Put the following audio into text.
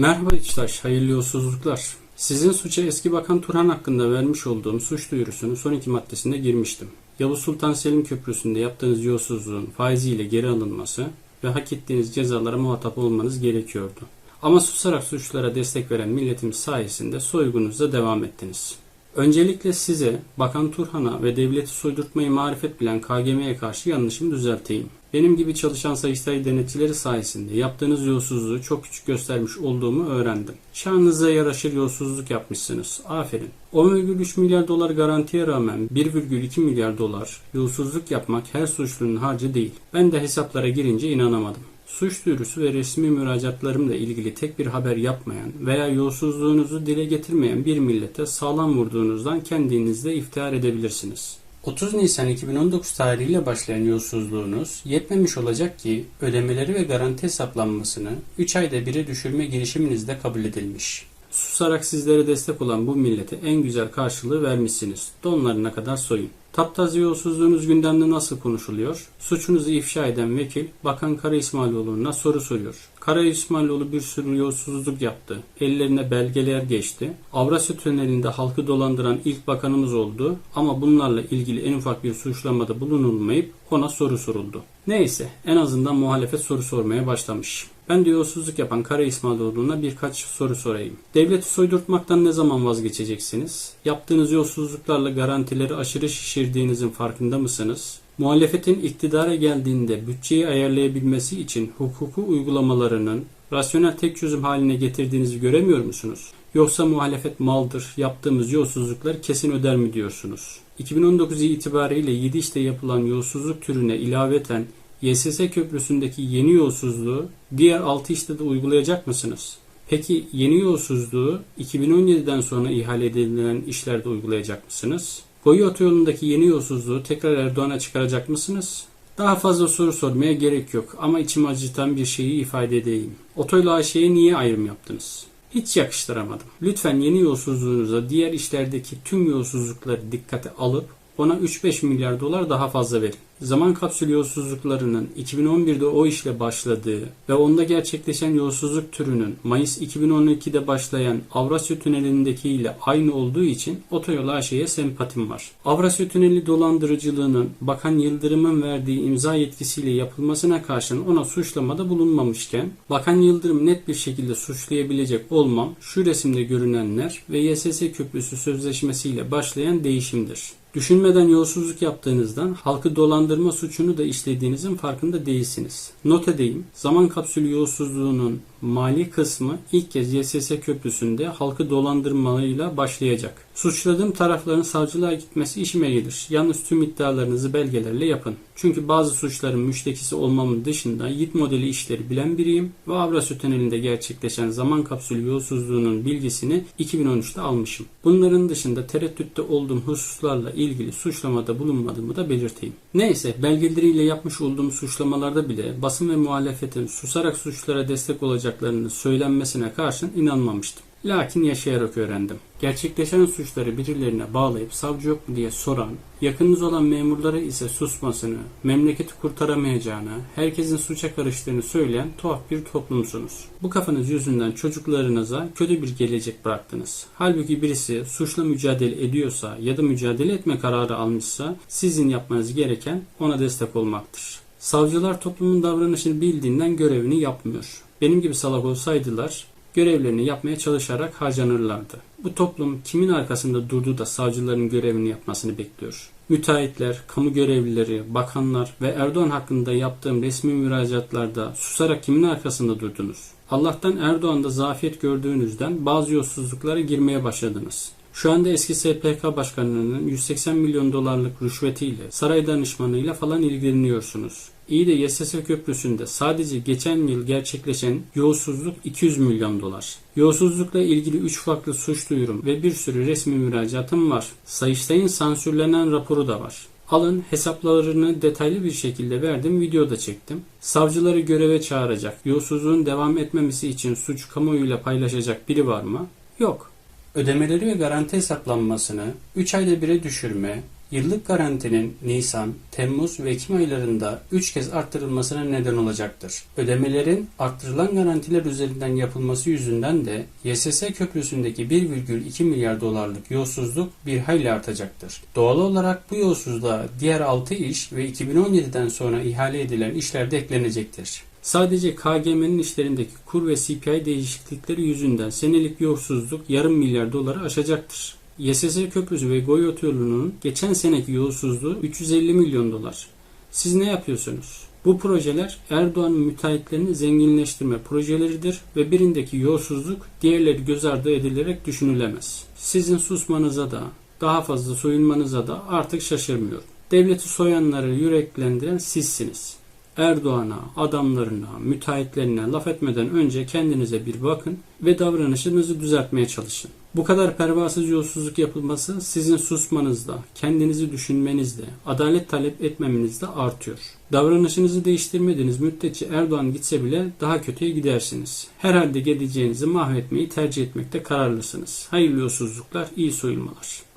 Merhaba İçtaş, hayırlı yolsuzluklar. Sizin suça eski bakan Turhan hakkında vermiş olduğum suç duyurusunun son iki maddesinde girmiştim. Yavuz Sultan Selim Köprüsü'nde yaptığınız yolsuzluğun faiziyle geri alınması ve hak ettiğiniz cezalara muhatap olmanız gerekiyordu. Ama susarak suçlara destek veren milletimiz sayesinde soygunuza devam ettiniz. Öncelikle size, Bakan Turhan'a ve devleti soydurtmayı marifet bilen KGM'ye karşı yanlışımı düzelteyim. Benim gibi çalışan Sayıştay denetçileri sayesinde yaptığınız yolsuzluğu çok küçük göstermiş olduğumu öğrendim. Şanınıza yaraşır yolsuzluk yapmışsınız. Aferin. 10,3 milyar dolar garantiye rağmen 1,2 milyar dolar yolsuzluk yapmak her suçlunun harcı değil. Ben de hesaplara girince inanamadım. Suç duyurusu ve resmi müracaatlarımla ilgili tek bir haber yapmayan veya yolsuzluğunuzu dile getirmeyen bir millete sağlam vurduğunuzdan kendinizde iftihar edebilirsiniz. 30 Nisan 2019 tarihiyle başlayan yolsuzluğunuz yetmemiş olacak ki ödemeleri ve garanti hesaplanmasını 3 ayda bire düşürme girişiminizde kabul edilmiş. Susarak sizlere destek olan bu millete en güzel karşılığı vermişsiniz. Donlarına kadar soyun. Taptaze yolsuzluğunuz gündemde nasıl konuşuluyor? Suçunuzu ifşa eden vekil Bakan Kara İsmailoğlu'na soru soruyor. Kara İsmailoğlu bir sürü yolsuzluk yaptı. Ellerine belgeler geçti. Avrasya Tüneli'nde halkı dolandıran ilk bakanımız oldu ama bunlarla ilgili en ufak bir suçlamada bulunulmayıp ona soru soruldu. Neyse en azından muhalefet soru sormaya başlamış. Ben de yolsuzluk yapan Kara İsmailoğlu'na birkaç soru sorayım. Devleti soydurtmaktan ne zaman vazgeçeceksiniz? Yaptığınız yolsuzluklarla garantileri aşırı şişirdiğinizin farkında mısınız? Muhalefetin iktidara geldiğinde bütçeyi ayarlayabilmesi için hukuku uygulamalarının rasyonel tek çözüm haline getirdiğinizi göremiyor musunuz? Yoksa muhalefet maldır, yaptığımız yolsuzlukları kesin öder mi diyorsunuz? 2019 itibariyle 7 işte yapılan yolsuzluk türüne ilaveten YSS köprüsündeki yeni yolsuzluğu diğer 6 işte de uygulayacak mısınız? Peki yeni yolsuzluğu 2017'den sonra ihale edilen işlerde uygulayacak mısınız? Koyu otoyolundaki yeni yolsuzluğu tekrar Erdoğan'a çıkaracak mısınız? Daha fazla soru sormaya gerek yok ama içimi acıtan bir şeyi ifade edeyim. Otoyol AŞ'ye niye ayrım yaptınız? Hiç yakıştıramadım. Lütfen yeni yolsuzluğunuza diğer işlerdeki tüm yolsuzlukları dikkate alıp ona 3-5 milyar dolar daha fazla verin. Zaman kapsülü yolsuzluklarının 2011'de o işle başladığı ve onda gerçekleşen yolsuzluk türünün Mayıs 2012'de başlayan Avrasya Tüneli'ndeki ile aynı olduğu için otoyol AŞ'ye sempatim var. Avrasya Tüneli dolandırıcılığının Bakan Yıldırım'ın verdiği imza yetkisiyle yapılmasına karşın ona suçlamada bulunmamışken Bakan Yıldırım net bir şekilde suçlayabilecek olmam şu resimde görünenler ve YSS Köprüsü Sözleşmesiyle başlayan değişimdir. Düşünmeden yolsuzluk yaptığınızdan halkı dolandırma suçunu da işlediğinizin farkında değilsiniz. Not edeyim, zaman kapsülü yolsuzluğunun mali kısmı ilk kez YSS köprüsünde halkı dolandırmayla başlayacak. Suçladığım tarafların savcılığa gitmesi işime gelir. Yalnız tüm iddialarınızı belgelerle yapın. Çünkü bazı suçların müştekisi olmamın dışında YIT modeli işleri bilen biriyim ve Avrasya Tüneli'nde gerçekleşen zaman kapsülü yolsuzluğunun bilgisini 2013'te almışım. Bunların dışında tereddütte olduğum hususlarla ilgili suçlamada bulunmadığımı da belirteyim. Neyse belgeleriyle yapmış olduğum suçlamalarda bile basın ve muhalefetin susarak suçlara destek olacaklarını söylenmesine karşın inanmamıştım. Lakin yaşayarak öğrendim. Gerçekleşen suçları birilerine bağlayıp savcı yok mu diye soran, yakınınız olan memurlara ise susmasını, memleketi kurtaramayacağını, herkesin suça karıştığını söyleyen tuhaf bir toplumsunuz. Bu kafanız yüzünden çocuklarınıza kötü bir gelecek bıraktınız. Halbuki birisi suçla mücadele ediyorsa ya da mücadele etme kararı almışsa sizin yapmanız gereken ona destek olmaktır. Savcılar toplumun davranışını bildiğinden görevini yapmıyor. Benim gibi salak olsaydılar görevlerini yapmaya çalışarak harcanırlardı. Bu toplum kimin arkasında durduğu da savcıların görevini yapmasını bekliyor. Müteahhitler, kamu görevlileri, bakanlar ve Erdoğan hakkında yaptığım resmi müracaatlarda susarak kimin arkasında durdunuz? Allah'tan Erdoğan'da zafiyet gördüğünüzden bazı yolsuzluklara girmeye başladınız. Şu anda eski SPK başkanının 180 milyon dolarlık rüşvetiyle, saray danışmanıyla falan ilgileniyorsunuz. İyi de YSS Köprüsü'nde sadece geçen yıl gerçekleşen yolsuzluk 200 milyon dolar. Yolsuzlukla ilgili 3 farklı suç duyurum ve bir sürü resmi müracaatım var. Sayıştay'ın sansürlenen raporu da var. Alın hesaplarını detaylı bir şekilde verdim, video da çektim. Savcıları göreve çağıracak, yolsuzluğun devam etmemesi için suç kamuoyuyla paylaşacak biri var mı? Yok. Ödemeleri ve garanti hesaplanmasını 3 ayda bire düşürme, yıllık garantinin Nisan, Temmuz ve Ekim aylarında 3 kez arttırılmasına neden olacaktır. Ödemelerin arttırılan garantiler üzerinden yapılması yüzünden de YSS köprüsündeki 1,2 milyar dolarlık yolsuzluk bir hayli artacaktır. Doğal olarak bu yolsuzluğa diğer 6 iş ve 2017'den sonra ihale edilen işler de eklenecektir. Sadece KGM'nin işlerindeki kur ve CPI değişiklikleri yüzünden senelik yolsuzluk yarım milyar doları aşacaktır. YSS Köprüsü ve Goy Otoyolu'nun geçen seneki yolsuzluğu 350 milyon dolar. Siz ne yapıyorsunuz? Bu projeler Erdoğan'ın müteahhitlerini zenginleştirme projeleridir ve birindeki yolsuzluk diğerleri göz ardı edilerek düşünülemez. Sizin susmanıza da daha fazla soyunmanıza da artık şaşırmıyorum. Devleti soyanları yüreklendiren sizsiniz. Erdoğan'a, adamlarına, müteahhitlerine laf etmeden önce kendinize bir bakın ve davranışınızı düzeltmeye çalışın. Bu kadar pervasız yolsuzluk yapılması sizin susmanızda, kendinizi düşünmenizde, adalet talep etmemenizde artıyor. Davranışınızı değiştirmediğiniz müddetçe Erdoğan gitse bile daha kötüye gidersiniz. Herhalde geleceğinizi mahvetmeyi tercih etmekte kararlısınız. Hayırlı yolsuzluklar, iyi soyulmalar.